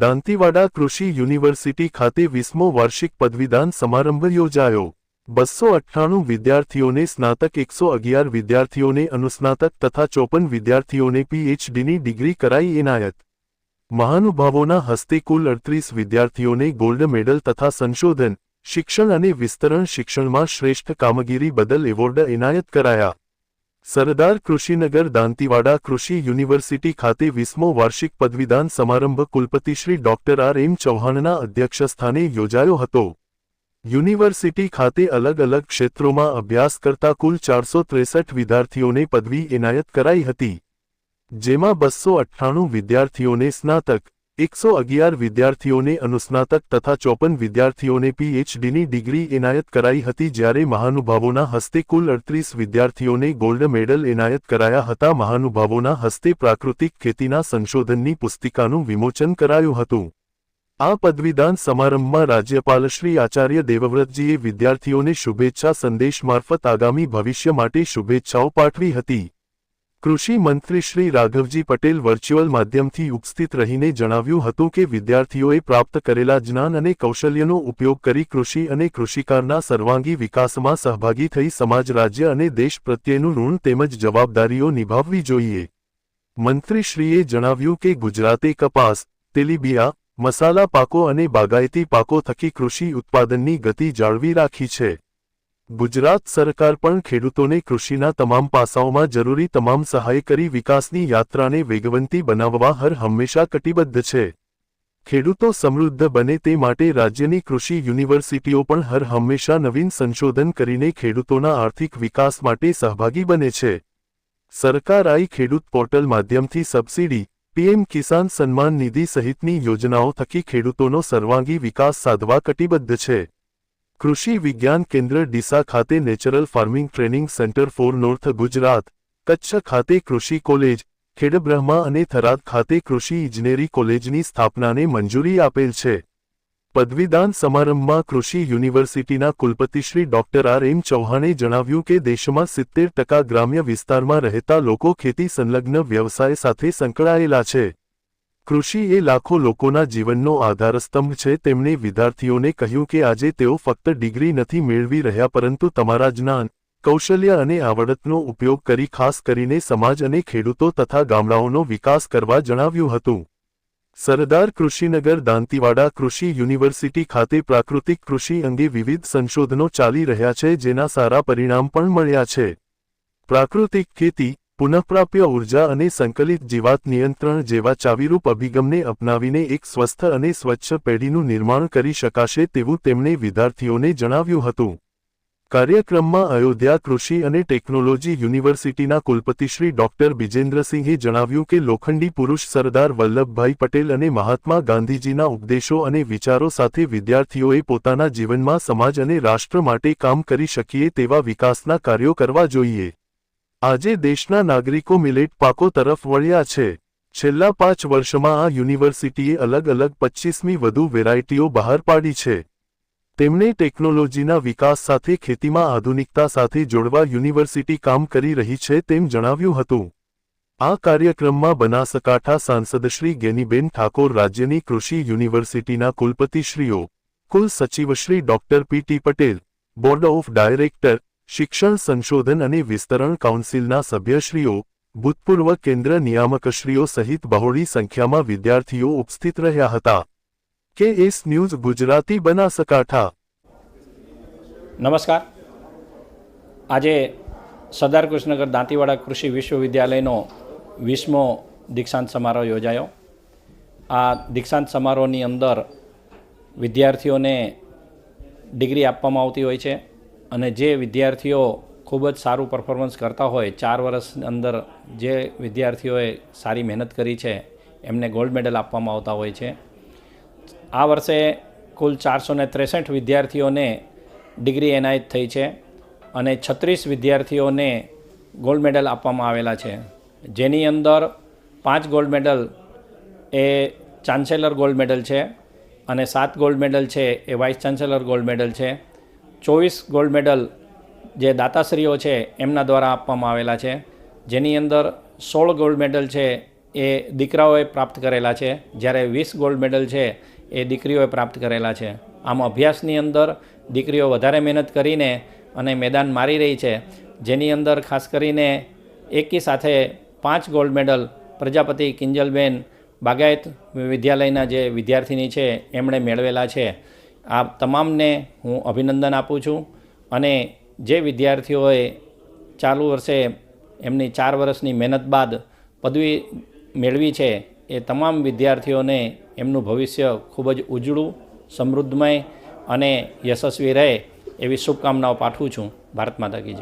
દાંતીવાડા કૃષિ યુનિવર્સિટી ખાતે વીસમો વાર્ષિક પદવીદાન સમારંભ યોજાયો. બસો અઠ્ઠાણું વિદ્યાર્થીઓને સ્નાતક, એકસો અગિયાર વિદ્યાર્થીઓને અનુસ્નાતક તથા ચોપન વિદ્યાર્થીઓને પીએચડીની ડિગ્રી કરાઈ એનાયત. મહાનુભાવોના હસ્તે કુલ અડત્રીસ વિદ્યાર્થીઓને ગોલ્ડ મેડલ તથા સંશોધન, શિક્ષણ અને વિસ્તરણ શિક્ષણમાં શ્રેષ્ઠ કામગીરી બદલ એવોર્ડ એનાયત કરાયા. સરદાર કૃષિનગર દાંતીવાડા કૃષિ યુનિવર્સિટી ખાતે વીસમો વાર્ષિક પદવીદાન સમારંભ કુલપતિ શ્રી ડોક્ટર આર એમ ચૌહાણના અધ્યક્ષસ્થાને યોજાયો હતો. યુનિવર્સિટી ખાતે અલગ અલગ ક્ષેત્રોમાં અભ્યાસ કરતા કુલ ચારસો ત્રેસઠ વિદ્યાર્થીઓને પદવી એનાયત કરાઈ હતી. જેમાં બસો અઠ્ઠાણું વિદ્યાર્થીઓને સ્નાતક એકસો અગિયાર વિદ્યાર્થીઓને અનુસ્નાતક તથા ચોપન વિદ્યાર્થીઓને પીએચડીની ડિગ્રી એનાયત કરાઈ હતી જ્યારે મહાનુભાવોના હસ્તે કુલ અડત્રીસ વિદ્યાર્થીઓને ગોલ્ડ મેડલ એનાયત કરાયા હતા. મહાનુભાવોના હસ્તે પ્રાકૃતિક ખેતીના સંશોધનની પુસ્તિકાનું વિમોચન કરાયું હતું. આ પદવીદાન સમારંભમાં રાજ્યપાલ શ્રી આચાર્ય દેવવ્રતજીએ વિદ્યાર્થીઓને શુભેચ્છા સંદેશ મારફત આગામી ભવિષ્ય માટે શુભેચ્છાઓ પાઠવી હતી. કૃષિ મંત્રી શ્રી રાઘવજી પટેલ વર્ચ્યુઅલ માધ્યમથી ઉપસ્થિત રહીને જણાવ્યું હતું કે વિદ્યાર્થીઓએ પ્રાપ્ત કરેલા જ્ઞાન અને કૌશલ્યનો ઉપયોગ કરી કૃષિ અને કૃષિકારના સર્વાંગી વિકાસમાં સહભાગી થઈ સમાજ, રાજ્ય અને દેશ પ્રત્યેનું ઋણ તેમજ જવાબદારીઓ નિભાવવી જોઈએ. મંત્રીશ્રીએ જણાવ્યું કે ગુજરાતે કપાસ, તેલીબિયા, મસાલા પાકો અને બાગાયતી પાકો થકી કૃષિ ઉત્પાદનની ગતિ જાળવી રાખી છે. ગુજરાત સરકાર પણ ખેડૂતોને કૃષિના તમામ પાસાઓમાં જરૂરી તમામ સહાય કરી વિકાસની યાત્રાને વેગવંતી બનાવવા હર હંમેશા કટિબદ્ધ છે. ખેડૂતો સમૃદ્ધ બને તે માટે રાજ્યની કૃષિ યુનિવર્સિટીઓ પણ હર હંમેશા નવીન સંશોધન કરીને ખેડૂતોના આર્થિક વિકાસ માટે સહભાગી બને છે. સરકાર આઈ ખેડૂત પોર્ટલ માધ્યમથી સબસિડી, પીએમ કિસાન સન્માન નિધિ સહિતની યોજનાઓ થકી ખેડૂતોનો સર્વાંગી વિકાસ સાધવા કટિબદ્ધ છે. કૃષિ વિજ્ઞાન કેન્દ્ર ડીસા ખાતે natural farming training centre for north Gujarat, Kutch ખાતે કૃષિ કોલેજ, ખેડબ્રહ્મા અને થરાદ ખાતે કૃષિ ઇજનેરી કોલેજની સ્થાપનાને મંજૂરી આપેલ છે. પદવીદાન સમારંભમાં કૃષિ યુનિવર્સિટીના કુલપતિશ્રી ડોક્ટર આર એમ ચૌહાણે જણાવ્યું કે દેશમાં સિત્તેર ટકા ગ્રામ્ય વિસ્તારમાં રહેતા લોકો ખેતી સંલગ્ન વ્યવસાય સાથે સંકળાયેલા છે. કૃષિ એ લાખો લોકોના જીવનનો આધારસ્તંભ છે. તેમણે વિદ્યાર્થીઓને કહ્યું કે આજે તેઓ ફક્ત ડિગ્રી નથી મેળવી રહ્યા પરંતુ તમારા જ્ઞાન, કૌશલ્ય અને આવડતનો ઉપયોગ કરી ખાસ કરીને સમાજ અને ખેડૂતો તથા ગામડાઓનો વિકાસ કરવા જણાવ્યું હતું. સરદાર કૃષિનગર દાંતીવાડા કૃષિ યુનિવર્સિટી ખાતે પ્રાકૃતિક કૃષિ અંગે વિવિધ સંશોધનો ચાલી રહ્યા છે જેના સારા પરિણામ પણ મળ્યા છે. પ્રાકૃતિક ખેતી પુનઃપ્રાપ્ય ઊર્જા અને સંકલિત જીવાત નિયંત્રણ જેવા ચાવીરૂપ અભિગમને અપનાવીને એક સ્વસ્થ અને સ્વચ્છ પેઢીનું નિર્માણ કરી શકાશે તેવું તેમણે વિદ્યાર્થીઓને જણાવ્યું હતું. કાર્યક્રમમાં અયોધ્યા કૃષિ અને ટેકનોલોજી યુનિવર્સિટીના કુલપતિશ્રી ડોક્ટર બિજેન્દ્રસિંહે જણાવ્યું કે લોખંડી પુરુષ સરદાર વલ્લભભાઈ પટેલ અને મહાત્મા ગાંધીજીના ઉપદેશો અને વિચારો સાથે વિદ્યાર્થીઓએ પોતાના જીવનમાં સમાજ અને રાષ્ટ્ર માટે કામ કરી શકીએ તેવા વિકાસના કાર્યો કરવા જોઈએ. આજે દેશના નાગરિકો મિલેટ પાકો તરફ વળ્યા છે. છેલ્લા પાંચ વર્ષમાં આ યુનિવર્સિટીએ અલગ અલગ પચ્ચીસમી વધુ વેરાયટીઓ બહાર પાડી છે. તેમણે ટેકનોલોજીના વિકાસ સાથે ખેતીમાં આધુનિકતા સાથે જોડવા યુનિવર્સિટી કામ કરી રહી છે તેમ જણાવ્યું હતું. આ કાર્યક્રમમાં બનાસકાંઠા સાંસદ શ્રી ગેનીબેન ઠાકોર રાજ્યની કૃષિ યુનિવર્સિટીના કુલપતિશ્રીઓ, કુલ સચિવશ્રી doctor P T Patel, board of director શિક્ષણ સંશોધન અને વિસ્તરણ કાઉન્સિલના સભ્યશ્રીઓ, ભૂતપૂર્વ કેન્દ્ર નિયામકશ્રીઓ સહિત બહોળી સંખ્યામાં વિદ્યાર્થીઓ ઉપસ્થિત રહ્યા હતા. કે એસ ન્યૂઝ ગુજરાતી બનાસકાંઠા. નમસ્કાર. આજે સરદાર કૃષ્ણનગર દાંતીવાડા કૃષિ વિશ્વવિદ્યાલયનો વીસમો દીક્ષાંત સમારોહ યોજાયો. આ દીક્ષાંત સમારોહની અંદર વિદ્યાર્થીઓને ડિગ્રી આપવામાં આવતી હોય છે. અને જે વિદ્યાર્થીઓ ખૂબ જ સારું પરફોર્મન્સ કરતા હોય, ચાર વર્ષ અંદર જે વિદ્યાર્થીઓએ સારી મહેનત કરી છે, એમને ગોલ્ડ મેડલ આપવામાં આવતા હોય છે. આ વર્ષે કુલ ચારસો ને ત્રેસઠ વિદ્યાર્થીઓને ડિગ્રી એનાયત થઈ છે અને છત્રીસ વિદ્યાર્થીઓને ગોલ્ડ મેડલ આપવામાં આવેલા છે. જેની અંદર પાંચ ગોલ્ડ મેડલ એ ચાન્સેલર ગોલ્ડ મેડલ છે અને સાત ગોલ્ડ મેડલ છે એ વાઇસ ચાન્સેલર ગોલ્ડ મેડલ છે. ચોવીસ ગોલ્ડ મેડલ જે દાતાશ્રીઓ છે, એમના દ્વારા આપવામાં આવેલા છે. જેની અંદર સોળ ગોલ્ડ મેડલ છે, એ દીકરાઓએ પ્રાપ્ત કરેલા છે. જ્યારે વીસ ગોલ્ડ મેડલ છે, એ દીકરીઓએ પ્રાપ્ત કરેલા છે. આમ અભ્યાસની અંદર દીકરીઓ વધારે મહેનત કરીને અને મેદાન મારી રહી છે. જેની અંદર ખાસ કરીને એકી સાથે પાંચ ગોલ્ડ મેડલ પ્રજાપતિ કિંજલબેન બાગાયત વિદ્યાલયના જે વિદ્યાર્થીની છે, એમણે મેળવેલા છે. આ તમામને હું અભિનંદન આપું છું. અને જે વિદ્યાર્થીઓએ ચાલુ વર્ષે એમની ચાર વર્ષની મહેનત બાદ પદવી મેળવી છે, એ તમામ વિદ્યાર્થીઓને એમનું ભવિષ્ય ખૂબ જ ઉજળું, સમૃદ્ધમય અને યશસ્વી રહે એવી શુભકામનાઓ પાઠવું છું. ભારત માતા કી